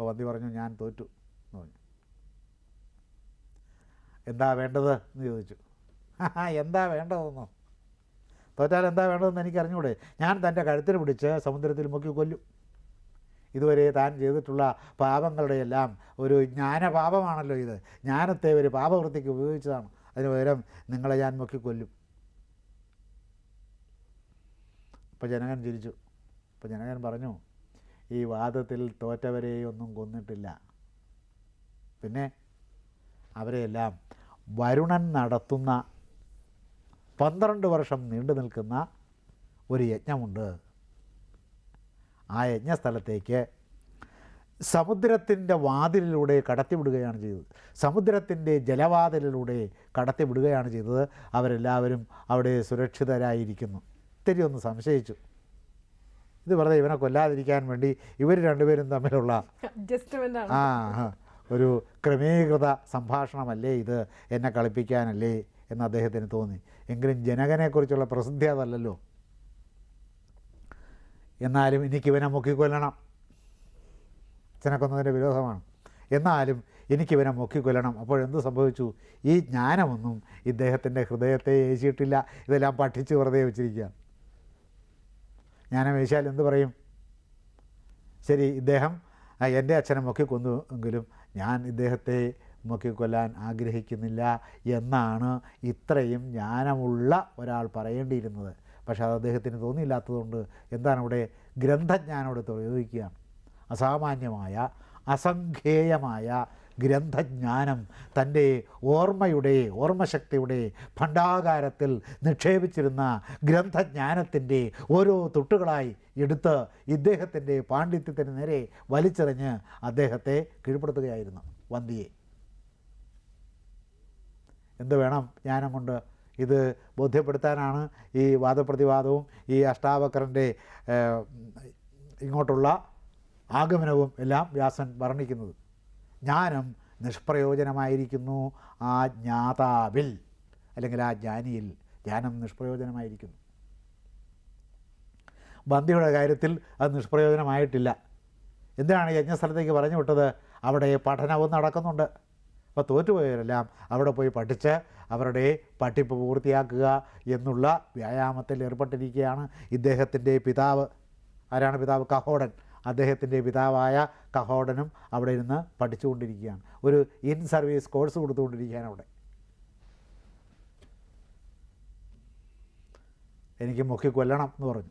അപ്പോൾ വന്തി പറഞ്ഞു ഞാൻ തോറ്റു എന്ന് പറഞ്ഞു. എന്താ വേണ്ടത്? എന്ന് ചോദിച്ചു. എന്താ വേണ്ടതെന്നോ? തോറ്റാൽ എന്താ വേണ്ടതെന്ന് എനിക്ക് അറിഞ്ഞുകൂടെ ഞാൻ തന്റെ കഴുത്തിന് പിടിച്ച് സമുദ്രത്തിൽ മുക്കി കൊല്ലും. ഇതുവരെ താൻ ചെയ്തിട്ടുള്ള പാപങ്ങളുടെ എല്ലാം ഒരു ജ്ഞാനപാപമാണല്ലോ ഇത്. ജ്ഞാനത്തെ ഒരു പാപവൃത്തിക്ക് ഉപയോഗിച്ചതാണ്. അതിന് പകരം നിങ്ങളെ ഞാൻ മുക്കി കൊല്ലും. അപ്പോൾ ജനകൻ ചിരിച്ചു. അപ്പോൾ ജനകൻ പറഞ്ഞു ഈ വാദത്തിൽ തോറ്റവരെയൊന്നും കൊന്നിട്ടില്ല. പിന്നെ അവരെയെല്ലാം വരുണൻ നടത്തുന്ന പന്ത്രണ്ട് വർഷം നീണ്ടു നിൽക്കുന്ന ഒരു യജ്ഞമുണ്ട്. ആ യജ്ഞസ്ഥലത്തേക്ക് സമുദ്രത്തിന്റെ വാതിലിലൂടെ കടത്തിവിടുകയാണ് ചെയ്തത്. സമുദ്രത്തിന്റെ ജലവാതിലിലൂടെ കടത്തിവിടുകയാണ് ചെയ്തത്. അവരെല്ലാവരും അവിടെ സുരക്ഷിതരായിരിക്കുന്നു. ഇത്തിരി ഒന്ന് സംശയിച്ചു. ഇത് വെറുതെ ഇവനെ കൊല്ലാതിരിക്കാൻ വേണ്ടി ഇവർ രണ്ടുപേരും തമ്മിലുള്ള ആ ഒരു ക്രമീകൃത സംഭാഷണമല്ലേ ഇത്? എന്നെ കളിപ്പിക്കാനല്ലേ എന്ന് അദ്ദേഹത്തിന് തോന്നി. എങ്കിലും ജനകനെക്കുറിച്ചുള്ള പ്രസിദ്ധി അതല്ലല്ലോ. എന്നാലും എനിക്കിവനെ മുക്കിക്കൊല്ലണം. അച്ഛനെ കൊന്നതിന്റെ വിരോധമാണ്. എന്നാലും എനിക്കിവനെ മുക്കിക്കൊല്ലണം. അപ്പോഴെന്ത് സംഭവിച്ചു? ഈ ജ്ഞാനമൊന്നും ഇദ്ദേഹത്തിന്റെ ഹൃദയത്തെ ഏശിയിട്ടില്ല. ഇതെല്ലാം പഠിച്ച് വെറുതെ വെച്ചിരിക്കുകയാണ്. ജ്ഞാനം മേശാൽ എന്ത് പറയും? ശരി ഇദ്ദേഹം എന്റെ അച്ഛനെ മുക്കിക്കൊന്നു എങ്കിലും ഞാൻ ഇദ്ദേഹത്തെ മുക്കിക്കൊല്ലാൻ ആഗ്രഹിക്കുന്നില്ല എന്നാണ് ഇത്രയും ജ്ഞാനമുള്ള ഒരാൾ പറയേണ്ടിയിരുന്നത്. പക്ഷേ അത് അദ്ദേഹത്തിന് തോന്നിയില്ലാത്തതുകൊണ്ട് എന്താണ് ഇവിടെ ഗ്രന്ഥജ്ഞാനോട് പ്രയോഗിക്കുകയാണ് അസാമാന്യമായ അസംഖ്യേയമായ ഗ്രന്ഥജ്ഞാനം തന്റെ ഓർമ്മയുടെ ഓർമ്മശക്തിയുടെ ഭണ്ഡാകാരത്തിൽ നിക്ഷേപിച്ചിരുന്ന ഗ്രന്ഥജ്ഞാനത്തിന്റെ ഓരോ തുട്ടുകളായി എടുത്ത് ഇദ്ദേഹത്തിന്റെ പാണ്ഡിത്യത്തിന് നേരെ വലിച്ചെറിഞ്ഞ് അദ്ദേഹത്തെ കീഴ്പ്പെടുത്തുകയായിരുന്നു വന്തിയെ എന്ത് വേണം ജ്ഞാനം കൊണ്ട് ഇത് ബോധ്യപ്പെടുത്താനാണ് ഈ വാദപ്രതിവാദവും ഈ അഷ്ടാവക്രന്റെ ഇങ്ങോട്ടുള്ള ആഗമനവും എല്ലാം വ്യാസൻ വർണിക്കുന്നത്. ജ്ഞാനം നിഷ്പ്രയോജനമായിരിക്കുന്നു ആ ജ്ഞാതാവിൽ അല്ലെങ്കിൽ ആ ജ്ഞാനിയിൽ ജ്ഞാനം നിഷ്പ്രയോജനമായിരിക്കുന്നു. ബന്ധിയുടെ കാര്യത്തിൽ അത് നിഷ്പ്രയോജനമായിട്ടില്ല. എന്തിനാണ് യജ്ഞസ്ഥലത്തേക്ക് പറഞ്ഞു വിട്ടത്? അവിടെ പഠനവും നടക്കുന്നുണ്ട്. അപ്പോൾ തോറ്റുപോയവരെല്ലാം അവിടെ പോയി പഠിച്ച് അവരുടെ പഠിപ്പ് പൂർത്തിയാക്കുക എന്നുള്ള വ്യായാമത്തിൽ ഏർപ്പെട്ടിരിക്കുകയാണ് ഇദ്ദേഹത്തിന്റെ പിതാവ്. ആരാണ് പിതാവ്? കഹോടൻ. അദ്ദേഹത്തിന്റെ പിതാവായ കഹോടനും അവിടെ ഇരുന്ന് പഠിച്ചുകൊണ്ടിരിക്കുകയാണ്. ഒരു ഇൻ സർവീസ് കോഴ്സ് കൊടുത്തുകൊണ്ടിരിക്കുകയാണ് അവിടെ. എനിക്ക് മുക്കി കൊല്ലണം എന്ന് പറഞ്ഞു.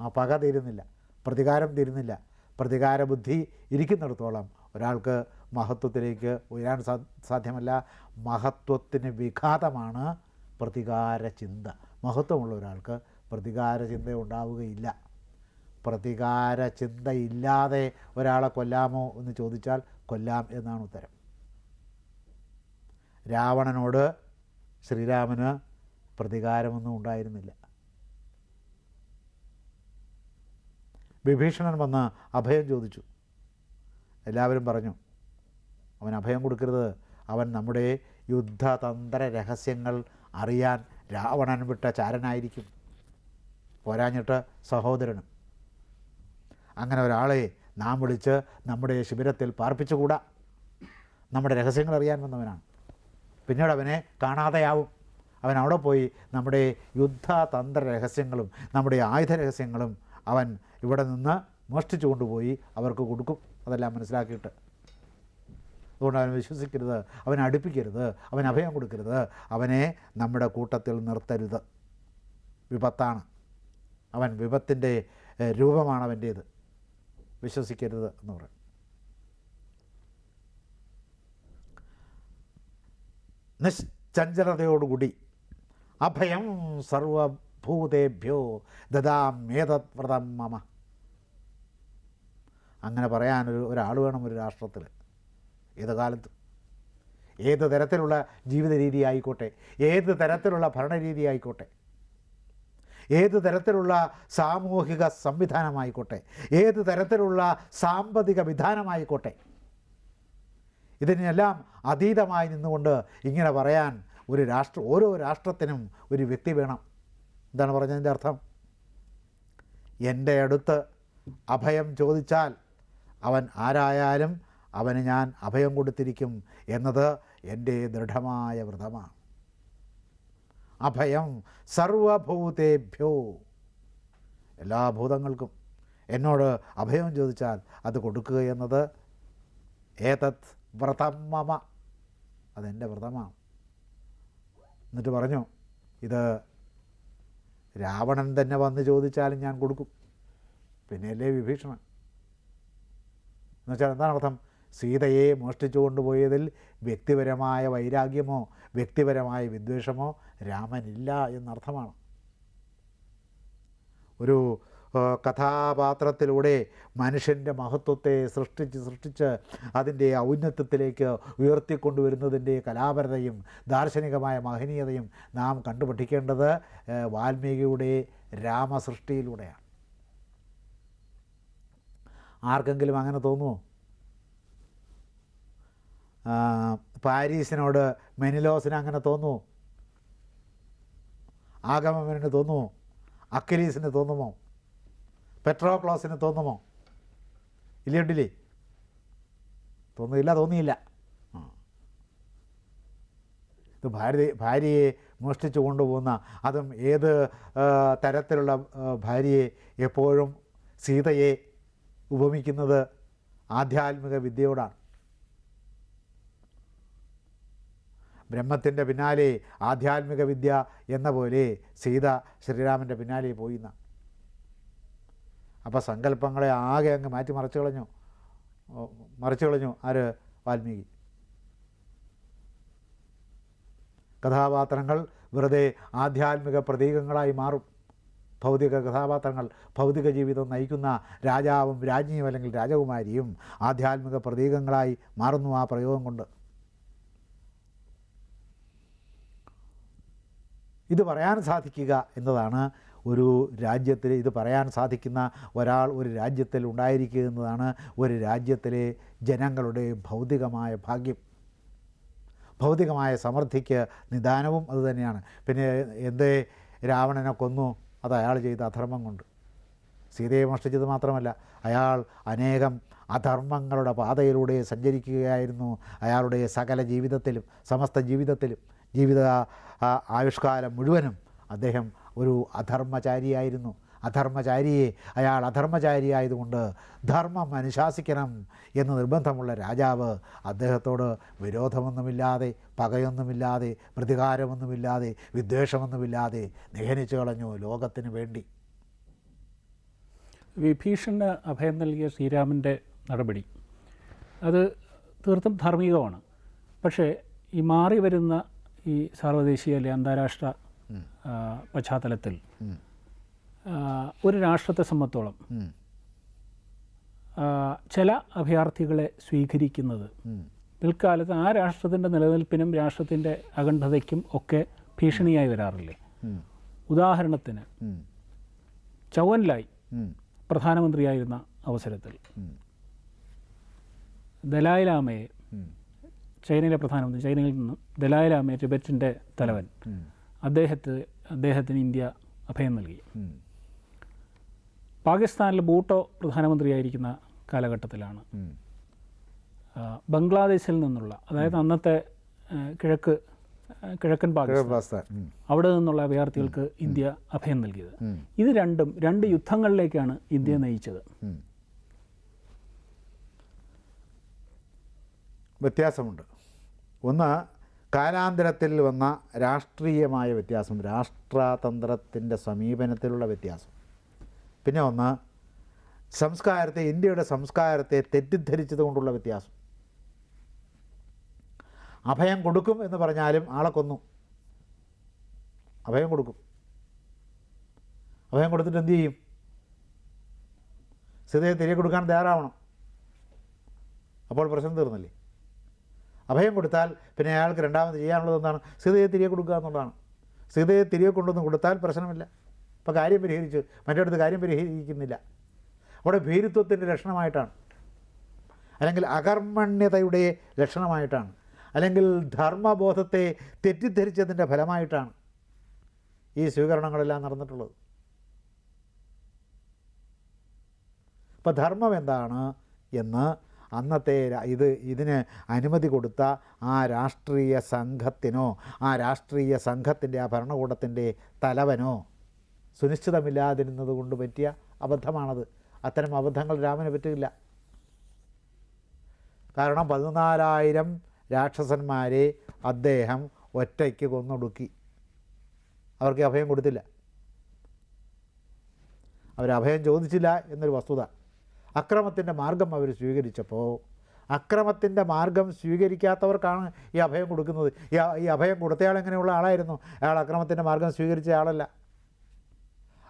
ആ പക തീരുന്നില്ല. പ്രതികാരം തീരുന്നില്ല. പ്രതികാര ബുദ്ധി ഇരിക്കുന്നിടത്തോളം ഒരാൾക്ക് മഹത്വത്തിലേക്ക് ഉയരാൻ സാ സാധ്യമല്ല. മഹത്വത്തിന് വിഘാതമാണ് പ്രതികാര ചിന്ത. മഹത്വമുള്ള ഒരാൾക്ക് പ്രതികാര ചിന്ത ഉണ്ടാവുകയില്ല പ്രതികാര ചിന്തയില്ലാതെ ഒരാളെ കൊല്ലാമോ എന്ന് ചോദിച്ചാൽ കൊല്ലാം എന്നാണ് ഉത്തരം. രാവണനോട് ശ്രീരാമന് പ്രതികാരമൊന്നും ഉണ്ടായിരുന്നില്ല. വിഭീഷണൻ വന്ന് അഭയം ചോദിച്ചു. എല്ലാവരും പറഞ്ഞു അവൻ അഭയം കൊടുക്കരുത്. അവൻ നമ്മുടെ യുദ്ധതന്ത്ര രഹസ്യങ്ങൾ അറിയാൻ രാവണൻ വിട്ട ചാരനായിരിക്കും. പോരാഞ്ഞിട്ട് സഹോദരനും അങ്ങനെ ഒരാളെ നാം വിളിച്ച് നമ്മുടെ ശിബിരത്തിൽ പാർപ്പിച്ചുകൂടാ? നമ്മുടെ രഹസ്യങ്ങൾ അറിയാൻ വന്നവനാണ്. പിന്നീട് അവനെ കാണാതെയാവും. അവൻ അവിടെ പോയി നമ്മുടെ യുദ്ധതന്ത്ര രഹസ്യങ്ങളും നമ്മുടെ ആയുധ രഹസ്യങ്ങളും അവൻ ഇവിടെ നിന്ന് മോഷ്ടിച്ചു കൊണ്ടുപോയി അവർക്ക് കൊടുക്കും. അതെല്ലാം മനസ്സിലാക്കിയിട്ട്. അതുകൊണ്ട് അവനെ വിശ്വസിക്കരുത് അവനെ അടുപ്പിക്കരുത് അവൻ അഭയം കൊടുക്കരുത് അവനെ നമ്മുടെ കൂട്ടത്തിൽ നിർത്തരുത്. വിപത്താണ്. അവൻ വിപത്തിന്റെ രൂപമാണ് അവന്റേത്. വിശ്വസിക്കരുത് എന്ന് പറയും. നിശ്ചഞ്ചലതയോടുകൂടി അഭയം സർവഭൂതേഭ്യോ ദദാമേതവ്രതം മമ. അങ്ങനെ പറയാനൊരു ഒരാൾ വേണം ഒരു രാഷ്ട്രത്തിൽ ഏത് കാലത്ത്. ഏത് തരത്തിലുള്ള ജീവിത രീതി ആയിക്കോട്ടെ ഏത് തരത്തിലുള്ള ഭരണരീതി ആയിക്കോട്ടെ ഏത് തരത്തിലുള്ള സാമൂഹിക സംവിധാനമായിക്കോട്ടെ ഏത് തരത്തിലുള്ള സാമ്പത്തിക വിധാനമായിക്കോട്ടെ ഇതിനെല്ലാം അതീതമായി നിന്നുകൊണ്ട് ഇങ്ങനെ പറയാൻ ഒരു രാഷ്ട്ര ഓരോ രാഷ്ട്രത്തിനും ഒരു വ്യക്തി വേണം. എന്താണ് പറഞ്ഞതിന്റെ അർത്ഥം? എന്റെ അടുത്ത് അഭയം ചോദിച്ചാൽ അവൻ ആരായാലും അവന് ഞാൻ അഭയം കൊടുത്തിരിക്കും എന്നത് എന്റെ ദൃഢമായ വ്രതമാണ്. അഭയം സർവഭൂതേഭ്യോ. എല്ലാ ഭൂതങ്ങൾക്കും എന്നോട് അഭയം ചോദിച്ചാൽ അത് കൊടുക്കുക എന്നത് ഏതത് വ്രതം മമ. അതെന്റെ വ്രതമാണ് എന്നിട്ട് പറഞ്ഞു ഇത് രാവണൻ തന്നെ വന്ന് ചോദിച്ചാലും ഞാൻ കൊടുക്കും. പിന്നെയല്ലേ വിഭീഷണൻ. എന്നുവെച്ചാൽ എന്താണ് അർത്ഥം? സീതയെ മോഷ്ടിച്ചു കൊണ്ടുപോയതിൽ വ്യക്തിപരമായ വൈരാഗ്യമോ വ്യക്തിപരമായ വിദ്വേഷമോ രാമനില്ല എന്നർത്ഥമാണ്. ഒരു കഥാപാത്രത്തിലൂടെ മനുഷ്യന്റെ മഹത്വത്തെ സൃഷ്ടിച്ച് സൃഷ്ടിച്ച് അതിന്റെ ഔന്നത്യത്തിലേക്ക് ഉയർത്തിക്കൊണ്ടുവരുന്നതിന്റെ കലാപരതയും ദാർശനികമായ മഹനീയതയും നാം കണ്ടുപഠിക്കേണ്ടത് വാൽമീകിയുടെ രാമസൃഷ്ടിയിലൂടെയാണ്. ആർക്കെങ്കിലും അങ്ങനെ തോന്നുമോ പാരീസിനോട് മെനിലോസിന് അങ്ങനെ തോന്നുമോ ആഗമന് തോന്നുമോ? അക്കലീസിന് തോന്നുമോ? പെട്രോക്ലോസിന് തോന്നുമോ? ഇല്ലയുണ്ടില്ലേ തോന്നിയില്ല. തോന്നിയില്ല. ഇത് ഭാര്യ ഭാര്യയെ മോഷ്ടിച്ചു കൊണ്ടുപോകുന്ന അതും ഏത് തരത്തിലുള്ള ഭാര്യയെ എപ്പോഴും സീതയെ ഉപമിക്കുന്നത് ആധ്യാത്മിക വിദ്യയോടാണ്. ബ്രഹ്മത്തിന്റെ പിന്നാലെ ആധ്യാത്മിക വിദ്യ എന്ന പോലെ സീത ശ്രീരാമന്റെ പിന്നാലെ പോയി എന്ന. അപ്പോൾ സങ്കല്പങ്ങളെ ആകെ അങ്ങ് മാറ്റി മറിച്ചു കളഞ്ഞു. മറിച്ചു കളഞ്ഞു ആര്? വാൽമീകി. കഥാപാത്രങ്ങൾ വെറുതെ ആധ്യാത്മിക പ്രതീകങ്ങളായി മാറും. ഭൗതിക കഥാപാത്രങ്ങൾ ഭൗതിക ജീവിതം നയിക്കുന്ന രാജാവും രാജ്ഞിയും അല്ലെങ്കിൽ രാജകുമാരിയും ആധ്യാത്മിക പ്രതീകങ്ങളായി മാറുന്നു ആ പ്രയോഗം കൊണ്ട്. ഇത് പറയാൻ സാധിക്കുക എന്നതാണ് ഒരു രാജ്യത്തിൽ ഇത് പറയാൻ സാധിക്കുന്ന ഒരാൾ ഒരു രാജ്യത്തിൽ ഉണ്ടായിരിക്കുക എന്നതാണ് ഒരു രാജ്യത്തിലെ ജനങ്ങളുടെ ഭൗതികമായ ഭാഗ്യം. ഭൗതികമായ സമൃദ്ധിക്ക് നിദാനവും അതുതന്നെയാണ് പിന്നെ എന്തേ രാവണനെ കൊന്നു അത് അയാൾ ചെയ്ത അധർമ്മം കൊണ്ട്. സീതയെ മോഷ്ടിച്ചത് മാത്രമല്ല അയാൾ അനേകം അധർമ്മങ്ങളുടെ പാതയിലൂടെ സഞ്ചരിക്കുകയായിരുന്നു. അയാളുടെ സകല ജീവിതത്തിലും സമസ്ത ജീവിതത്തിലും ജീവിത ആവിഷ്കാരം മുഴുവനും അദ്ദേഹം ഒരു അധർമ്മചാരിയായിരുന്നു. അധർമ്മചാരിയെ അയാൾ അധർമ്മചാരിയായതുകൊണ്ട് ധർമ്മം അനുശാസിക്കണം എന്ന് നിർബന്ധമുള്ള രാജാവ് അദ്ദേഹത്തോട് വിരോധമൊന്നുമില്ലാതെ പകയൊന്നുമില്ലാതെ പ്രതികാരമൊന്നുമില്ലാതെ വിദ്വേഷമൊന്നുമില്ലാതെ നിഹനിച്ചു കളഞ്ഞു ലോകത്തിന് വേണ്ടി. വിഭീഷണ് അഭയം നൽകിയ ശ്രീരാമന്റെ നടപടി. അത് തീർത്തും ധാർമ്മികമാണ്. പക്ഷേ ഈ മാറി വരുന്ന ഈ സാർവദേശീയ അല്ലെ അന്താരാഷ്ട്ര പശ്ചാത്തലത്തിൽ ഒരു രാഷ്ട്രത്തെ സംബന്ധിച്ചോളം ചില അഭയാർത്ഥികളെ സ്വീകരിക്കുന്നത്. പിൽക്കാലത്ത് ആ രാഷ്ട്രത്തിന്റെ നിലനിൽപ്പിനും രാഷ്ട്രത്തിന്റെ അഖണ്ഡതയ്ക്കും ഒക്കെ ഭീഷണിയായി വരാറില്ലേ? ഉദാഹരണത്തിന് ചൗവൻലായി. പ്രധാനമന്ത്രിയായിരുന്ന അവസരത്തിൽ ഉം. ചൈനയിലെ പ്രധാനമന്ത്രി ചൈനയിൽ നിന്നും ദലായിലാമയെ ടിബറ്റിന്റെ തലവൻ. അദ്ദേഹത്തെ അദ്ദേഹത്തിന് ഇന്ത്യ അഭയം നൽകി. പാകിസ്ഥാനിലെ പാകിസ്ഥാനിൽ ബൂട്ടോ പ്രധാനമന്ത്രിയായിരിക്കുന്ന കാലഘട്ടത്തിലാണ്. ബംഗ്ലാദേശിൽ നിന്നുള്ള അതായത് അന്നത്തെ കിഴക്ക് കിഴക്കൻ പാകിസ്ഥാൻ. അവിടെ നിന്നുള്ള അഭയാർത്ഥികൾക്ക് ഇന്ത്യ അഭയം നൽകിയത്. ഇത് രണ്ടും രണ്ട് യുദ്ധങ്ങളിലേക്കാണ് ഇന്ത്യ നയിച്ചത്. വ്യത്യാസമുണ്ട്. ഒന്ന് കാലാന്തരത്തിൽ വന്ന രാഷ്ട്രീയമായ വ്യത്യാസം രാഷ്ട്രതന്ത്രത്തിന്റെ സമീപനത്തിലുള്ള വ്യത്യാസം. പിന്നെ ഒന്ന് സംസ്കാരത്തെ ഇന്ത്യയുടെ സംസ്കാരത്തെ തെറ്റിദ്ധരിച്ചത് കൊണ്ടുള്ള വ്യത്യാസം. അഭയം കൊടുക്കും എന്ന് പറഞ്ഞാലും ആളെ കൊന്നു. അഭയം കൊടുക്കും. അഭയം കൊടുത്തിട്ട് എന്തു ചെയ്യും? സീതയെ തിരികെ കൊടുക്കാൻ തയ്യാറാവണം. അപ്പോൾ പ്രശ്നം തീർന്നില്ലേ? അഭയം കൊടുത്താൽ പിന്നെ അയാൾക്ക് രണ്ടാമത് ചെയ്യാനുള്ളത് എന്താണ്? സീതയെ തിരികെ കൊടുക്കുക എന്നുള്ളതാണ്. സീതയെ തിരികെ കൊണ്ടുവന്ന് കൊടുത്താൽ പ്രശ്നമില്ല. ഇപ്പോൾ കാര്യം പരിഹരിച്ചു. മറ്റടുത്ത് കാര്യം പരിഹരിക്കുന്നില്ല. അവിടെ ഭീരുത്വത്തിന്റെ ലക്ഷണമായിട്ടാണ്. അല്ലെങ്കിൽ അകർമ്മണ്യതയുടെ ലക്ഷണമായിട്ടാണ്. അല്ലെങ്കിൽ ധർമ്മബോധത്തെ തെറ്റിദ്ധരിച്ചതിന്റെ ഫലമായിട്ടാണ് ഈ സ്വീകരണങ്ങളെല്ലാം നടന്നിട്ടുള്ളത്. അപ്പോൾ ധർമ്മം എന്താണ് എന്ന് അന്നത്തെ ഇത് ഇതിന് അനുമതി കൊടുത്ത ആ രാഷ്ട്രീയ സംഘത്തിനോ ആ രാഷ്ട്രീയ സംഘത്തിന്റെ ആ ഭരണകൂടത്തിന്റെ തലവനോ സുനിശ്ചിതമില്ലാതിരുന്നത് കൊണ്ട് പറ്റിയ അബദ്ധമാണത്. അത്തരം അബദ്ധങ്ങൾ രാമന് പറ്റില്ല. കാരണം പതിനാലായിരം രാക്ഷസന്മാരെ അദ്ദേഹം ഒറ്റയ്ക്ക് കൊന്നൊടുക്കി. അവർക്ക് അഭയം കൊടുത്തില്ല. അവർ അഭയം ചോദിച്ചില്ല എന്നൊരു വസ്തുത. അക്രമത്തിന്റെ മാർഗം അവർ സ്വീകരിച്ചപ്പോൾ അക്രമത്തിന്റെ മാർഗം സ്വീകരിക്കാത്തവർക്കാണ് ഈ അഭയം കൊടുക്കുന്നത്. ഈ അഭയം കൊടുത്തയാൾ എങ്ങനെയുള്ള ആളായിരുന്നു? അയാൾ അക്രമത്തിന്റെ മാർഗം സ്വീകരിച്ച ആളല്ല.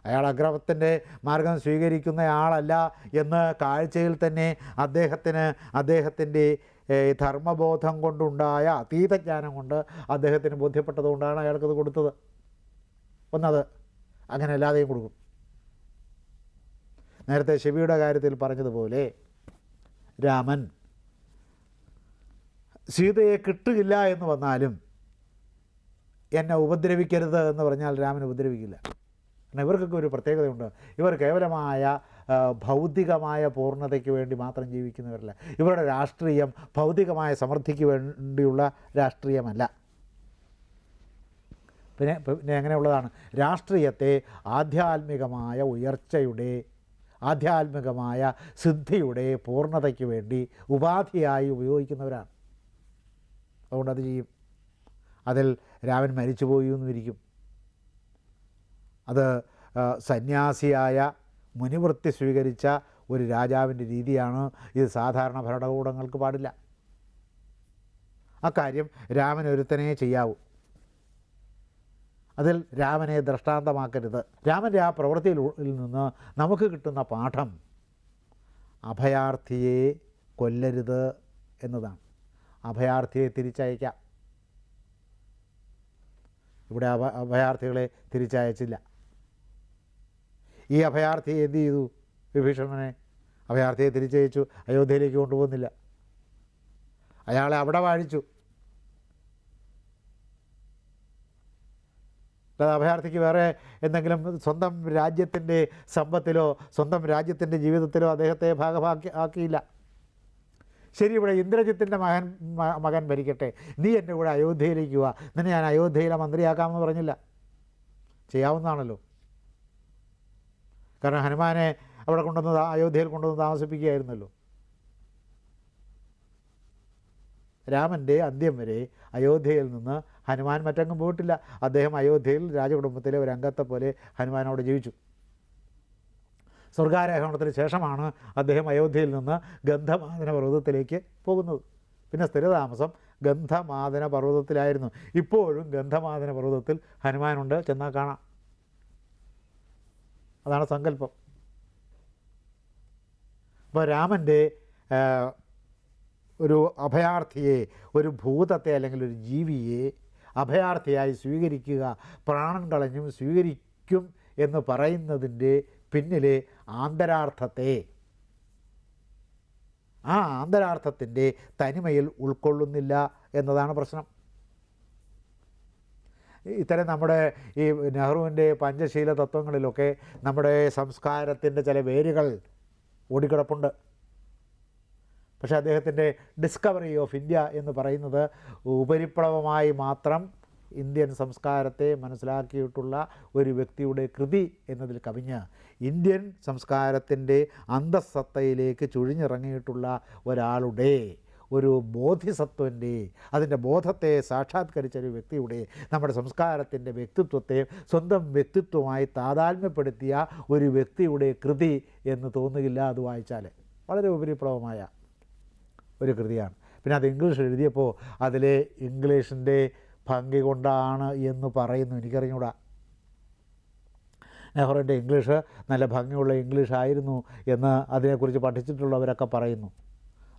അയാൾ അക്രമത്തിന്റെ മാർഗം സ്വീകരിക്കുന്ന ആളല്ല എന്ന് കാഴ്ചയിൽ തന്നെ അദ്ദേഹത്തിന് അദ്ദേഹത്തിന്റെ ധർമ്മബോധം കൊണ്ടുണ്ടായ അതീതജ്ഞാനം കൊണ്ട് അദ്ദേഹത്തിന് ബോധ്യപ്പെട്ടതുകൊണ്ടാണ് അയാൾക്കത് കൊടുത്തത്. ഒന്നത് അങ്ങനെ അല്ലാതെയും കൊടുക്കും. നേരത്തെ ശിവയുടെ കാര്യത്തിൽ പറഞ്ഞതുപോലെ രാമൻ സീതയെ കിട്ടുകയില്ല എന്ന് വന്നാലും എന്നെ ഉപദ്രവിക്കരുത് എന്ന് പറഞ്ഞാൽ രാമൻ ഉപദ്രവിക്കില്ല. കാരണം ഇവർക്കൊക്കെ ഒരു പ്രത്യേകതയുണ്ട്. ഇവർ കേവലമായ ഭൗതികമായ പൂർണതയ്ക്ക് വേണ്ടി മാത്രം ജീവിക്കുന്നവരല്ല. ഇവരുടെ രാഷ്ട്രീയം ഭൗതികമായ സമൃദ്ധിക്ക് വേണ്ടിയുള്ള രാഷ്ട്രീയമല്ല. പിന്നെ പിന്നെ എങ്ങനെയുള്ളതാണ്? രാഷ്ട്രീയത്തെ ആധ്യാത്മികമായ ഉയർച്ചയുടെ ആധ്യാത്മികമായ സിദ്ധിയുടെ പൂർണതയ്ക്ക് വേണ്ടി ഉപാധിയായി ഉപയോഗിക്കുന്നവരാണ്. അതുകൊണ്ട് അത് ചെയ്യും. അതിൽ രാമൻ മരിച്ചുപോയി എന്നിരിക്കും. അത് സന്യാസിയായ മുനിവൃത്തി സ്വീകരിച്ച ഒരു രാജാവിന്റെ രീതിയാണ് ഇത് സാധാരണ ഭരണകൂടങ്ങൾക്ക് പാടില്ല. അക്കാര്യം രാമൻ ഒരുത്തനെ ചെയ്യാവൂ. അതിൽ രാമനെ ദൃഷ്ടാന്തമാക്കരുത്. രാമന്റെ ആ പ്രവൃത്തിയിൽ നിന്ന് നമുക്ക് കിട്ടുന്ന പാഠം അഭയാർത്ഥിയെ കൊല്ലരുത് എന്നതാണ്. അഭയാർത്ഥിയെ തിരിച്ചയക്കാം. ഇവിടെ അഭ അഭയാർത്ഥികളെ തിരിച്ചയച്ചില്ല. ഈ അഭയാർത്ഥി എന്ത് ചെയ്തു? വിഭീഷണനെ അഭയാർത്ഥിയെ തിരിച്ചയച്ചു. അയോധ്യയിലേക്ക് കൊണ്ടുപോകുന്നില്ല. അയാളെ അവിടെ വാഴിച്ചു. അല്ലാതെ അഭയാർത്ഥിക്ക് വേറെ എന്തെങ്കിലും സ്വന്തം രാജ്യത്തിന്റെ സമ്പത്തിലോ സ്വന്തം രാജ്യത്തിന്റെ ജീവിതത്തിലോ അദ്ദേഹത്തെ ഭാഗമാക്കി ആക്കിയില്ല. ശരി ഇവിടെ ഇന്ദ്രജിത്തിന്റെ മകൻ മകൻ ഭരിക്കട്ടെ. നീ എന്റെ കൂടെ അയോധ്യയിലേക്ക് വാ. നിന്നെ ഞാൻ അയോധ്യയിലെ മന്ത്രിയാക്കാമെന്ന് പറഞ്ഞില്ല. ചെയ്യാവുന്നതാണല്ലോ. കാരണം ഹനുമാനെ അവിടെ കൊണ്ടുവന്ന് അയോധ്യയിൽ കൊണ്ടുവന്ന് താമസിപ്പിക്കുകയായിരുന്നല്ലോ. രാമന്റെ അന്ത്യം വരെ അയോധ്യയിൽ നിന്ന് ഹനുമാൻ മറ്റെങ്ങും പോയിട്ടില്ല. അദ്ദേഹം അയോധ്യയിൽ രാജകുടുംബത്തിലെ ഒരു അംഗത്തെ പോലെ ഹനുമാനോട് ജീവിച്ചു. സ്വർഗാരോഹണത്തിന് ശേഷമാണ് അദ്ദേഹം അയോധ്യയിൽ നിന്ന് ഗന്ധമാദന പർവതത്തിലേക്ക് പോകുന്നത്. പിന്നെ സ്ഥിരതാമസം ഗന്ധമാദന പർവതത്തിലായിരുന്നു. ഇപ്പോഴും ഗന്ധമാദന പർവതത്തിൽ ഹനുമാനുണ്ട്. ചെന്നാൽ കാണാം. അതാണ് സങ്കല്പം. അപ്പോൾ രാമന്റെ ഒരു അഭയാർത്ഥിയെ ഒരു ഭൂതത്തെ അല്ലെങ്കിൽ ഒരു ജീവിയെ അഭയാർത്ഥിയായി സ്വീകരിക്കുക പ്രാണൻ കളഞ്ഞും സ്വീകരിക്കും എന്ന് പറയുന്നതിന്റെ പിന്നിലെ ആന്തരാർത്ഥത്തെ ആ ആന്തരാർത്ഥത്തിന്റെ തനിമയിൽ ഉൾക്കൊള്ളുന്നില്ല എന്നതാണ് പ്രശ്നം. ഇത്തരം നമ്മുടെ ഈ നെഹ്റുവിന്റെ പഞ്ചശീല തത്വങ്ങളിലൊക്കെ നമ്മുടെ സംസ്കാരത്തിന്റെ ചില വേരുകൾ ഓടിക്കിടപ്പുണ്ട്. പക്ഷേ അദ്ദേഹത്തിന്റെ ഡിസ്കവറി ഓഫ് ഇന്ത്യ എന്ന് പറയുന്നത് ഉപരിപ്ലവമായി മാത്രം ഇന്ത്യൻ സംസ്കാരത്തെ മനസ്സിലാക്കിയിട്ടുള്ള ഒരു വ്യക്തിയുടെ കൃതി എന്നതിൽ കവിഞ്ഞ് ഇന്ത്യൻ സംസ്കാരത്തിന്റെ അന്തസത്തയിലേക്ക് ചുഴിഞ്ഞിറങ്ങിയിട്ടുള്ള ഒരാളുടെ ഒരു ബോധിസത്വന്റെ അതിന്റെ ബോധത്തെ സാക്ഷാത്കരിച്ച ഒരു വ്യക്തിയുടെ നമ്മുടെ സംസ്കാരത്തിന്റെ വ്യക്തിത്വത്തെ സ്വന്തം വ്യക്തിത്വമായി താതാത്മ്യപ്പെടുത്തിയ ഒരു വ്യക്തിയുടെ കൃതി എന്ന് തോന്നുകില്ല അത് വായിച്ചാൽ വളരെ ഉപരിപ്ലവമായ ഒരു കൃതിയാണ്. പിന്നെ അത് ഇംഗ്ലീഷ് എഴുതിയപ്പോൾ അതിലെ ഇംഗ്ലീഷിന്റെ ഭംഗി കൊണ്ടാണ് എന്ന് പറയുന്നു. എനിക്കറിഞ്ഞൂടാ. നെഹ്റുവിന്റെ ഇംഗ്ലീഷ് നല്ല ഭംഗിയുള്ള ഇംഗ്ലീഷ് ആയിരുന്നു എന്ന് അതിനെക്കുറിച്ച് പഠിച്ചിട്ടുള്ളവരൊക്കെ പറയുന്നു.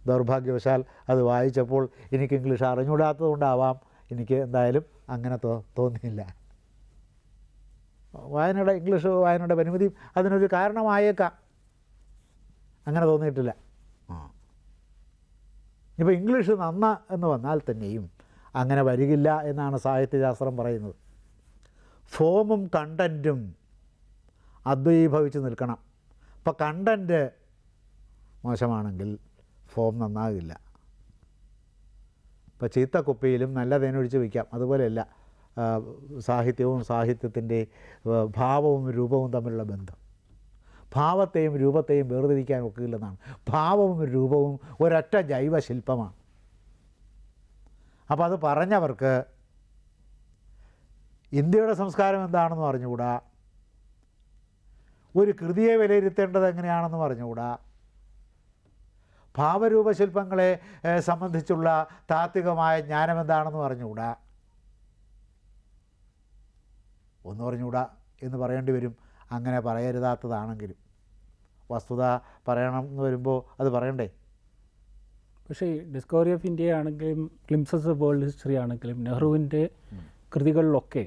ദൗർഭാഗ്യവശാൽ അത് വായിച്ചപ്പോൾ എനിക്ക് ഇംഗ്ലീഷ് അറിഞ്ഞൂടാത്തതുകൊണ്ടാവാം എനിക്ക് എന്തായാലും അങ്ങനെ തോ തോന്നിയില്ല. വായനയുടെ ഇംഗ്ലീഷ് വായനയുടെ പരിമിതിയും അതിനൊരു കാരണമായേക്കാം. അങ്ങനെ തോന്നിയിട്ടില്ല. ഇപ്പോൾ ഇംഗ്ലീഷ് നന്ന എന്ന് വന്നാൽ തന്നെയും അങ്ങനെ വരികില്ല എന്നാണ് സാഹിത്യശാസ്ത്രം പറയുന്നത്. ഫോമും കണ്ടന്റും അദ്വൈഭവിച്ച് നിൽക്കണം. അപ്പോൾ കണ്ടന്റ് മോശമാണെങ്കിൽ ഫോം നന്നാകില്ല. ഇപ്പോൾ ചീത്ത കുപ്പിയിലും നല്ല തേനൊഴിച്ച് വയ്ക്കാം അതുപോലെയല്ല സാഹിത്യവും സാഹിത്യത്തിന്റെ ഭാവവും രൂപവും തമ്മിലുള്ള ബന്ധം. ഭാവത്തെയും രൂപത്തെയും വേർതിരിക്കാൻ ഒക്കില്ലെന്നാണ്. ഭാവവും രൂപവും ഒരൊറ്റ ജൈവശില്പമാണ്. അപ്പോൾ അത് പറഞ്ഞവർക്ക് ഇന്ത്യയുടെ സംസ്കാരം എന്താണെന്ന് പറഞ്ഞുകൂടാ ഒരു കൃതിയെ വിലയിരുത്തേണ്ടത് എങ്ങനെയാണെന്ന് പറഞ്ഞുകൂടാ ഭാവരൂപശില്പങ്ങളെ സംബന്ധിച്ചുള്ള താത്വികമായ ജ്ഞാനം എന്താണെന്ന് പറഞ്ഞുകൂടാ ഒന്ന് പറഞ്ഞുകൂടാ എന്ന് പറയേണ്ടി വരും. അങ്ങനെ പറയരുതാത്തതാണെങ്കിലും. വസ്തുത പറയണം എന്ന് വരുമ്പോൾ അത് പറയണ്ടേ? പക്ഷേ ഡിസ്കവറി ഓഫ് ഇന്ത്യ ആണെങ്കിലും ക്ലിംസസ് ഓഫ് വേൾഡ് ഹിസ്റ്ററി ആണെങ്കിലും നെഹ്റുവിന്റെ കൃതികളിലൊക്കെ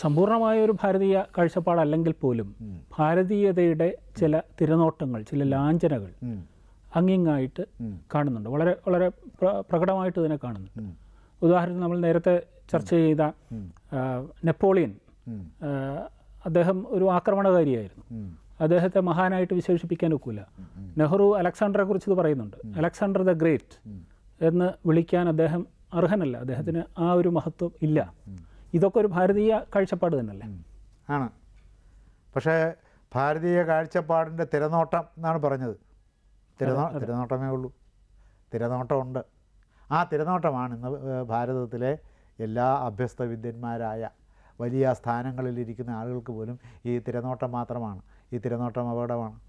സമ്പൂർണമായ ഒരു ഭാരതീയ കാഴ്ചപ്പാടല്ലെങ്കിൽ പോലും ഭാരതീയതയുടെ ചില തിരനോട്ടങ്ങൾ ചില ലാഞ്ചനകൾ. അങ്ങിങ്ങായിട്ട് കാണുന്നുണ്ട്. വളരെ വളരെ പ്രകടമായിട്ട് തന്നെ കാണുന്നുണ്ട്. ഉദാഹരണത്തിന് നമ്മൾ നേരത്തെ ചർച്ച ചെയ്ത നെപ്പോളിയൻ അദ്ദേഹം ഒരു ആക്രമണകാരിയായിരുന്നു. അദ്ദേഹത്തെ മഹാനായിട്ട് വിശേഷിപ്പിക്കാൻ ഒക്കില്ല. നെഹ്റു അലക്സാണ്ടറെ കുറിച്ച് ഇത് പറയുന്നുണ്ട്. അലക്സാണ്ടർ ദ ഗ്രേറ്റ് എന്ന് വിളിക്കാൻ അദ്ദേഹം അർഹനല്ല. അദ്ദേഹത്തിന് ആ ഒരു മഹത്വം ഇല്ല. ഇതൊക്കെ ഒരു ഭാരതീയ കാഴ്ചപ്പാട് തന്നെയല്ലേ? ആണ്. പക്ഷേ ഭാരതീയ കാഴ്ചപ്പാടിന്റെ തിരനോട്ടം എന്നാണ് പറഞ്ഞത്. തിരനോ തിരനോട്ടമേ ഉള്ളൂ. തിരനോട്ടമുണ്ട്. ആ തിരനോട്ടമാണ് ഇന്ന് ഭാരതത്തിലെ എല്ലാ അഭ്യസ്ത വിദ്യന്മാരായ വലിയ സ്ഥാനങ്ങളിലിരിക്കുന്ന ആളുകൾക്ക് പോലും ഈ തിരനോട്ടം മാത്രമാണ് ഈ തിരനോട്ടം അപകടമാണ്.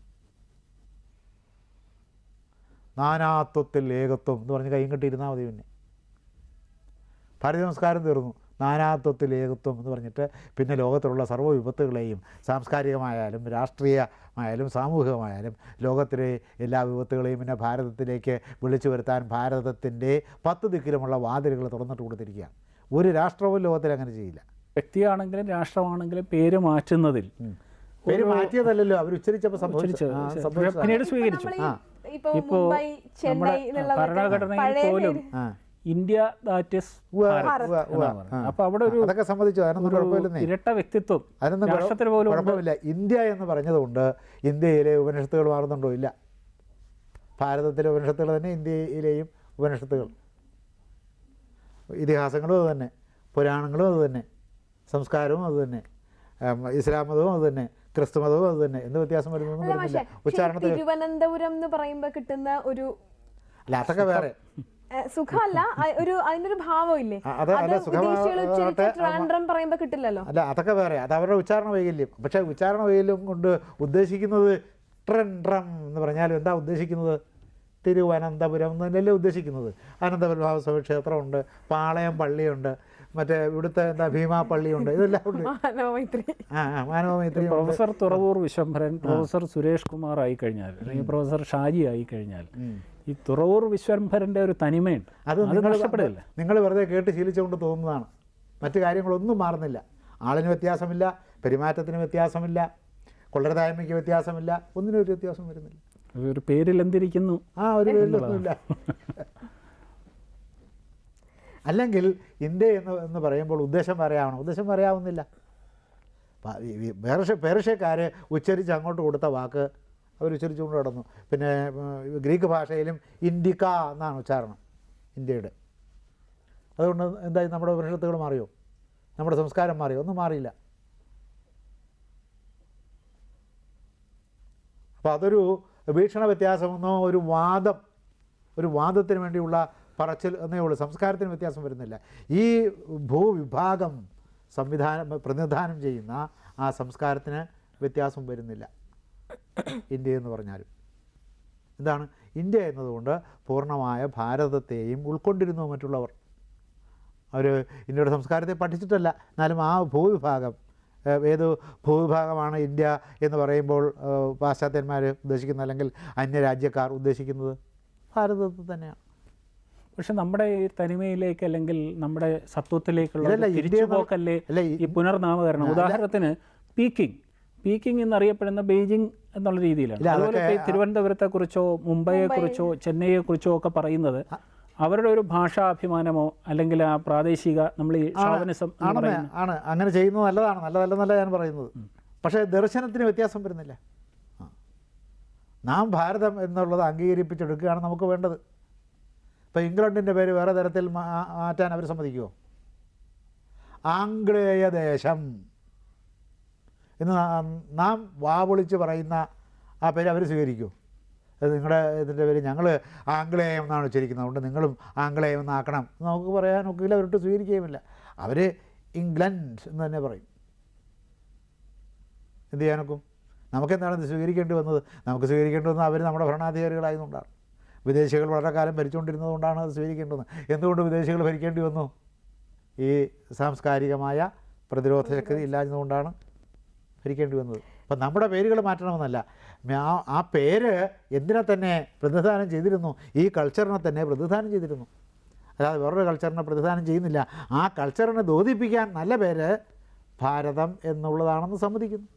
നാനാത്വത്തിൽ ഏകത്വം എന്ന് പറഞ്ഞ് കൈയും കെട്ടിയിരുന്നാൽ മതി പിന്നെ. ഭാരതീയ സംസ്കാരം തീർന്നു. നാനാത്വത്തിൽ ഏകത്വം എന്ന് പറഞ്ഞിട്ട് പിന്നെ ലോകത്തിലുള്ള സർവ വിപത്തുകളെയും സാംസ്കാരികമായാലും രാഷ്ട്രീയമായാലും സാമൂഹികമായാലും ലോകത്തിലെ എല്ലാ വിപത്തുകളെയും പിന്നെ ഭാരതത്തിലേക്ക് വിളിച്ചു വരുത്താൻ ഭാരതത്തിന്റെ പത്ത് ദിക്കിലുമുള്ള വാതിലുകൾ തുറന്നിട്ട് കൊടുത്തിരിക്കുകയാണ്. ഒരു രാഷ്ട്രവും ലോകത്തിൽ അങ്ങനെ ചെയ്യില്ല. വ്യക്തിയാണെങ്കിലും രാഷ്ട്രമാണെങ്കിലും പേര് മാറ്റുന്നതിൽ പേര് മാറ്റിയതല്ലല്ലോ അവർ ഉച്ചരിച്ചപ്പോൾ. പിന്നീട് സ്വീകരിച്ചു. ഇപ്പൊ നമ്മുടെ ഭരണഘടനയിൽ പോലും ഇന്ത്യ ദാറ്റ് ഇസ്. അപ്പൊ അവിടെ ഒരു അതൊക്കെ സംബന്ധിച്ചു അതിനൊന്നും ഇരട്ട വ്യക്തിത്വം അതിനൊന്നും രാഷ്ട്രത്തിന് പോലും കുഴപ്പമില്ല. ഇന്ത്യ എന്ന് പറഞ്ഞതുകൊണ്ട് ഇന്ത്യയിലെ ഉപനിഷത്തുകൾ മാറുന്നുണ്ടോ? ഇല്ല. ഭാരതത്തിലെ ഉപനിഷത്തുകൾ തന്നെ ഇന്ത്യയിലെയും ഉപനിഷത്തുകൾ. ഇതിഹാസങ്ങളും അത് തന്നെ. പുരാണങ്ങളും അത് തന്നെ. സംസ്കാരവും അതുതന്നെ ഇസ്ലാം മതവും അതുതന്നെ ക്രിസ്തു മതവും അതുതന്നെ എന്ത് വ്യത്യാസം വരുന്നതെന്ന് ഉച്ചാരണത്തിൽ തിരുവനന്തപുരം എന്ന് പറയുമ്പോൾ കിട്ടുന്ന ഒരു അല്ല അതൊക്കെ വേറെ. സുഖമല്ല. ഒരു അതിനൊരു പറയുമ്പോ കിട്ടില്ലല്ലോ? അല്ല അതൊക്കെ വേറെ. അത് അവരുടെ ഉച്ചാരണ വൈകല്യം. പക്ഷെ ഉച്ചാരണ വൈകല്യം കൊണ്ട് ഉദ്ദേശിക്കുന്നത് ട്രൻട്രം എന്ന് പറഞ്ഞാൽ എന്താ ഉദ്ദേശിക്കുന്നത്? തിരുവനന്തപുരം എന്ന് തന്നെയല്ലേ ഉദ്ദേശിക്കുന്നത്. അനന്തപുരഭാവസ്വാമി ക്ഷേത്രമുണ്ട് പാളയം പള്ളിയുണ്ട് മറ്റേ ഇവിടുത്തെ എന്താ ഭീമാ പള്ളിയുണ്ട് ഇതെല്ലാം ഉണ്ട്. മാനവമൈത്രി. ആ ആ മാനവമൈത്രി പ്രൊഫസർ തുറവൂർ വിശ്വംഭരൻ പ്രൊഫസർ സുരേഷ് കുമാർ ആയി കഴിഞ്ഞാൽ അല്ലെങ്കിൽ പ്രൊഫസർ ഷാജി ആയി കഴിഞ്ഞാൽ ഈ തുറവൂർ വിശ്വംഭരന്റെ ഒരു തനിമയുണ്ട്. അത് അത് നിങ്ങൾ നഷ്ടപ്പെടില്ല. നിങ്ങൾ വെറുതെ കേട്ട് ശീലിച്ചുകൊണ്ട് തോന്നുന്നതാണ്. മറ്റു കാര്യങ്ങളൊന്നും മാറുന്നില്ല. ആളിന് വ്യത്യാസമില്ല പെരുമാറ്റത്തിന് വ്യത്യാസമില്ല കൊള്ളരുതായ്മയ്ക്ക് വ്യത്യാസമില്ല ഒന്നിനും ഒരു വ്യത്യാസം വരുന്നില്ല. ഒരു പേരിൽ എന്തിരിക്കുന്നു? ആ ഒരു പേരിലൊന്നുമില്ല അല്ലെങ്കിൽ ഇന്ത്യ എന്ന് എന്ന് പറയുമ്പോൾ ഉദ്ദേശം പറയാവണം ഉദ്ദേശം പറയാവുന്നില്ല പേർഷ്യ പേർഷ്യക്കാർ ഉച്ചരിച്ച് അങ്ങോട്ട് കൊടുത്ത വാക്ക് അവർ ഉച്ചരിച്ചുകൊണ്ട് കിടന്നു പിന്നെ ഗ്രീക്ക് ഭാഷയിലും ഇൻഡിക്ക എന്നാണ് ഉച്ചാരണം ഇന്ത്യയുടെ. അതുകൊണ്ട് എന്തായി? നമ്മുടെ ഉപനിഷത്തുകൾ മാറിയോ? നമ്മുടെ സംസ്കാരം മാറിയോ? ഒന്നും മാറിയില്ല. അപ്പോൾ അതൊരു വീക്ഷണ വ്യത്യാസമെന്നോ ഒരു വാദം ഒരു വാദത്തിന് വേണ്ടിയുള്ള പറച്ചിൽ എന്നേ ഉള്ളൂ. സംസ്കാരത്തിന് വ്യത്യാസം വരുന്നില്ല. ഈ ഭൂവിഭാഗം സംവിധാനം പ്രതിനിധാനം ചെയ്യുന്ന ആ സംസ്കാരത്തിന് വ്യത്യാസം വരുന്നില്ല. ഇന്ത്യ എന്ന് പറഞ്ഞാലും. എന്താണ്? ഇന്ത്യ എന്നതുകൊണ്ട് പൂർണമായ ഭാരതത്തെയും ഉൾക്കൊണ്ടിരുന്നു മറ്റുള്ളവർ. അവർ ഇന്ത്യയുടെ സംസ്കാരത്തെ പഠിച്ചിട്ടല്ല. എന്നാലും ആ ഭൂവിഭാഗം ഏത് ഭൂവിഭാഗമാണ് ഇന്ത്യ എന്ന് പറയുമ്പോൾ പാശ്ചാത്യന്മാർ ഉദ്ദേശിക്കുന്നത് അല്ലെങ്കിൽ അന്യരാജ്യക്കാർ ഉദ്ദേശിക്കുന്നത്? ഭാരതത്തിൽ തന്നെയാണ്. പക്ഷെ നമ്മുടെ ഈ തനിമയിലേക്ക് അല്ലെങ്കിൽ നമ്മുടെ സത്വത്തിലേക്കുള്ള തിരിച്ചുപോക്കല്ലേ ഈ- പുനർനാമകരണം? ഉദാഹരണത്തിന് പീക്കിംഗ്. പീക്കിംഗ് എന്നറിയപ്പെടുന്ന ബെയ്ജിംഗ് എന്നുള്ള രീതിയിലാണ്. അതുപോലെ തിരുവനന്തപുരത്തെ കുറിച്ചോ മുംബൈയെ കുറിച്ചോ ചെന്നൈയെ കുറിച്ചോ ഒക്കെ പറയുന്നത് അവരുടെ ഒരു ഭാഷാഭിമാനമോ അല്ലെങ്കിൽ ആ പ്രാദേശിക നമ്മൾ ഈ ഷാവനിസം ആണെന്ന് പറയുന്ന ആണ്. അങ്ങനെ ചെയ്യുന്നത് നല്ലതാണ്. നല്ലതല്ലെന്നല്ല ഞാൻ പറയുന്നത്. പക്ഷേ ദർശനത്തിന് വ്യത്യാസം വരുന്നില്ല. നാം ഭാരതം എന്നുള്ളത് അംഗീകരിപ്പിച്ചെടുക്കുകയാണ് നമുക്ക് വേണ്ടത്. ഇപ്പോൾ ഇംഗ്ലണ്ടിന്റെ പേര് വേറെ തരത്തിൽ മാറ്റാൻ അവർ സമ്മതിക്കുമോ ആംഗ്ലേയ ദേശം. എന്ന് നാം- വാവൊളിച്ച് പറയുന്ന ആ പേര് അവർ സ്വീകരിക്കുമോ അത് നിങ്ങളുടെ ഇതിന്റെ പേര് ഞങ്ങൾ ആംഗ്ലേയം എന്നാണ് ഉച്ചരിക്കുന്നത്. അതുകൊണ്ട് നിങ്ങളും ആംഗ്ലേയം എന്നാക്കണം. എന്ന് നമുക്ക് പറയാനൊക്കെ അവരോട്ട് സ്വീകരിക്കുകയുമില്ല. അവർ ഇംഗ്ലണ്ട് എന്ന് തന്നെ പറയും. എന്ത് ചെയ്യാനൊക്കും? നമുക്കെന്താണ് ഇത് സ്വീകരിക്കേണ്ടി വന്നത്? നമുക്ക് സ്വീകരിക്കേണ്ടി വന്നത് അവർ നമ്മുടെ ഭരണാധികാരികളായതുകൊണ്ടാണ്. വിദേശികൾ വളരെ കാലം ഭരിച്ചുകൊണ്ടിരുന്നതുകൊണ്ടാണ് അത് സ്വീകരിക്കേണ്ടത്. എന്തുകൊണ്ട് വിദേശികൾ ഭരിക്കേണ്ടി വന്നു? ഈ സാംസ്കാരികമായ പ്രതിരോധ ശക്തി ഇല്ലാഞ്ഞതുകൊണ്ടാണ് ഭരിക്കേണ്ടി വന്നത്. അപ്പം നമ്മുടെ പേരുകൾ മാറ്റണമെന്നല്ല. ആ- പേര് എന്തിനെ തന്നെ പ്രതിനിധാനം ചെയ്തിരുന്നു? ഈ കൾച്ചറിനെ തന്നെ പ്രതിനിധാനം ചെയ്തിരുന്നു. അല്ലാതെ വേറൊരു കൾച്ചറിനെ പ്രതിനിധാനം ചെയ്യുന്നില്ല. ആ കൾച്ചറിനെ ദോധിപ്പിക്കാൻ നല്ല പേര് ഭാരതം എന്നുള്ളതാണെന്ന് സമ്മതിക്കുന്നു.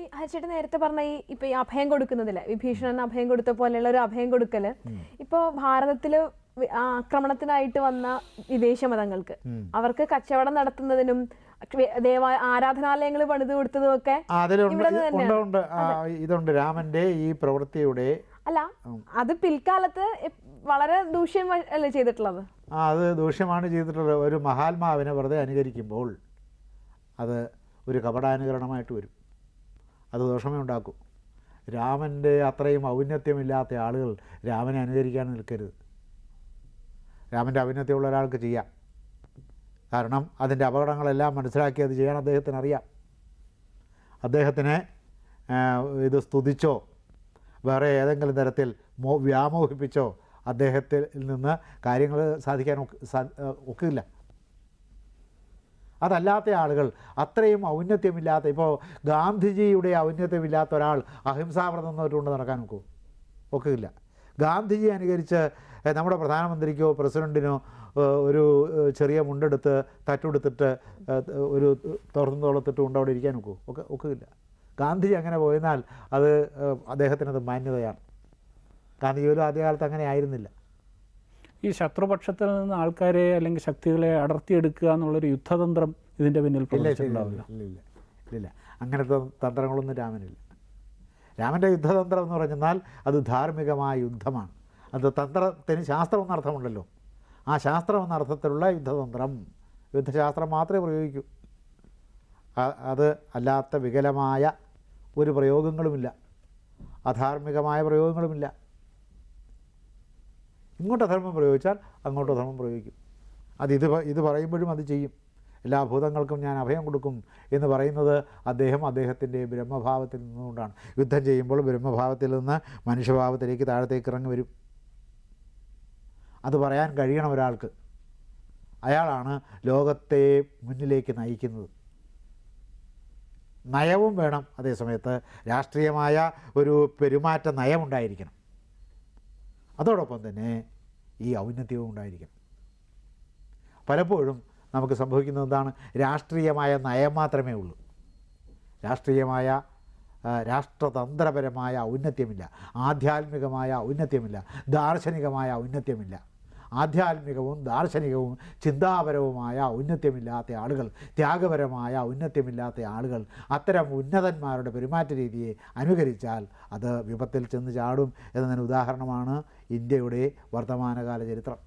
ഈ ഹരിച്ചേട്ടൻ നേരത്തെ പറഞ്ഞ ഈ ഇപ്പൊ ഈ അഭയം കൊടുക്കുന്നതിൽ വിഭീഷണൻ അഭയം കൊടുത്ത പോലെയുള്ള ഒരു അഭയം കൊടുക്കൽ ഇപ്പോ ഭാരതത്തിൽ ആക്രമണത്തിനായിട്ട് വന്ന വിദേശ മതങ്ങൾക്ക് അവർക്ക് കച്ചവടം നടത്തുന്നതിനും ദേവ ആരാധനാലയങ്ങൾ പണിത് കൊടുത്തതും ഒക്കെ അതിലുണ്ട്. ഇതുണ്ട്. രാമന്റെ ഈ പ്രവൃത്തിയുടെ അല്ല അത് പിൽക്കാലത്ത് വളരെ ദൂഷ്യം അല്ലേ ചെയ്തിട്ടുള്ളത്? ആ അത് ദൂഷ്യമാണ് ചെയ്തിട്ടുള്ളത്. ഒരു മഹാത്മാവിനെ വെറുതെ അനുകരിക്കുമ്പോൾ അത് ഒരു കപടാനുകരണമായിട്ട് വരും. അത് ദോഷമേ ഉണ്ടാക്കൂ രാമന്റെ അത്രയും ഔന്നത്യമില്ലാത്ത ആളുകൾ രാമനെ അനുകരിക്കാൻ നിൽക്കരുത്. രാമന്റെ ഔന്നത്യമുള്ള ഒരാൾക്ക് ചെയ്യാം. കാരണം അതിന്റെ അപകടങ്ങളെല്ലാം മനസ്സിലാക്കി അത് ചെയ്യാൻ അദ്ദേഹത്തിന് അറിയാം. അദ്ദേഹത്തിനെ ഇത് സ്തുതിച്ചോ വേറെ ഏതെങ്കിലും തരത്തിൽ മോ വ്യാമോഹിപ്പിച്ചോ അദ്ദേഹത്തിൽ നിന്ന് കാര്യങ്ങൾ സാധിക്കാൻ ഒക്കില്ല. അതല്ലാത്ത ആളുകൾ അത്രയും ഔന്നത്യമില്ലാത്ത ഇപ്പോൾ ഗാന്ധിജിയുടെ ഔന്നത്യമില്ലാത്ത ഒരാൾ അഹിംസാവ്രതം കൊണ്ട് നടക്കാൻ നോക്കൂ. ഒക്കില്ല. ഗാന്ധിജി അനുകരിച്ച് നമ്മുടെ പ്രധാനമന്ത്രിക്കോ പ്രസിഡന്റിനോ ഒരു ചെറിയ മുണ്ടെടുത്ത് തട്ടുടുത്തിട്ട് ഏ, ഒരു തുറന്നു തോളത്തിട്ട് കൊണ്ട് അവിടെ ഇരിക്കാൻ നോക്കൂ. ഒക്കെ ഒക്കില്ല. ഗാന്ധിജി അങ്ങനെ പോയെന്നാൽ അത് അദ്ദേഹത്തിനത് മാന്യതയാണ്. ഗാന്ധിജി പോലും ആദ്യകാലത്ത് അങ്ങനെ ആയിരുന്നില്ല. ഈ ശത്രുപക്ഷത്തിൽ നിന്ന് ആൾക്കാരെ അല്ലെങ്കിൽ ശക്തികളെ അടർത്തിയെടുക്കുക എന്നുള്ളൊരു യുദ്ധതന്ത്രം ഇതിന്റെ പിന്നിൽ ഇല്ല ഇല്ല പ്രവർത്തിച്ചിട്ടുണ്ടാവില്ല. ഇല്ല ഇല്ല ഇല്ല അങ്ങനത്തെ തന്ത്രങ്ങളൊന്നും രാമനില്ല. രാമന്റെ യുദ്ധതന്ത്രം എന്ന് പറഞ്ഞാൽ അത് ധാർമ്മികമായ യുദ്ധമാണ്. അത് തന്ത്രത്തിന് ശാസ്ത്രം എന്ന അർത്ഥമുണ്ടല്ലോ. ആ ശാസ്ത്രം എന്ന അർത്ഥത്തിലുള്ള യുദ്ധതന്ത്രം. യുദ്ധശാസ്ത്രം മാത്രമേ പ്രയോഗിക്കൂ. അത് അല്ലാത്ത വികലമായ ഒരു പ്രയോഗങ്ങളുമില്ല. അധാർമികമായ പ്രയോഗങ്ങളുമില്ല. ഇങ്ങോട്ട് ധർമ്മം പ്രയോഗിച്ചാൽ അങ്ങോട്ട് ധർമ്മം പ്രയോഗിക്കും. അത് ഇത് ഇത് പറയുമ്പോഴും അത് ചെയ്യും. എല്ലാ ഭൂതങ്ങൾക്കും ഞാൻ അഭയം കൊടുക്കും എന്ന് പറയുന്നത് അദ്ദേഹം അദ്ദേഹത്തിന്റെ ബ്രഹ്മഭാവത്തിൽ നിന്നുകൊണ്ടാണ്. യുദ്ധം ചെയ്യുമ്പോൾ ബ്രഹ്മഭാവത്തിൽ നിന്ന് മനുഷ്യഭാവത്തിലേക്ക് താഴത്തേക്ക് ഇറങ്ങി വരും. അത് പറയാൻ കഴിയണം ഒരാൾക്ക്. അയാളാണ് ലോകത്തെ മുന്നിലേക്ക് നയിക്കുന്നത്. നയവും വേണം അതേസമയത്ത് രാഷ്ട്രീയമായ ഒരു പെരുമാറ്റ നയമുണ്ടായിരിക്കണം. അതോടൊപ്പം തന്നെ ഈ ഔന്നത്യവും ഉണ്ടായിരിക്കണം പലപ്പോഴും നമുക്ക് സംഭവിക്കുന്നത് എന്താണ്? രാഷ്ട്രീയമായ നയം മാത്രമേ ഉള്ളൂ. രാഷ്ട്രീയമായ രാഷ്ട്രതന്ത്രപരമായ ഔന്നത്യമില്ല. ആധ്യാത്മികമായ ഔന്നത്യമില്ല. ദാർശനികമായ ഔന്നത്യമില്ല. ആധ്യാത്മികവും ദാർശനികവും ചിന്താപരവുമായ ഔന്നത്യമില്ലാത്ത ആളുകൾ ത്യാഗപരമായ ഔന്നത്യമില്ലാത്ത ആളുകൾ അത്തരം ഉന്നതന്മാരുടെ പെരുമാറ്റ രീതിയെ അനുകരിച്ചാൽ അത് വിപത്തിൽ ചെന്ന് ചാടും എന്നതിന് ഉദാഹരണമാണ് ഇന്ത്യയുടെ വർത്തമാനകാല ചരിത്രം.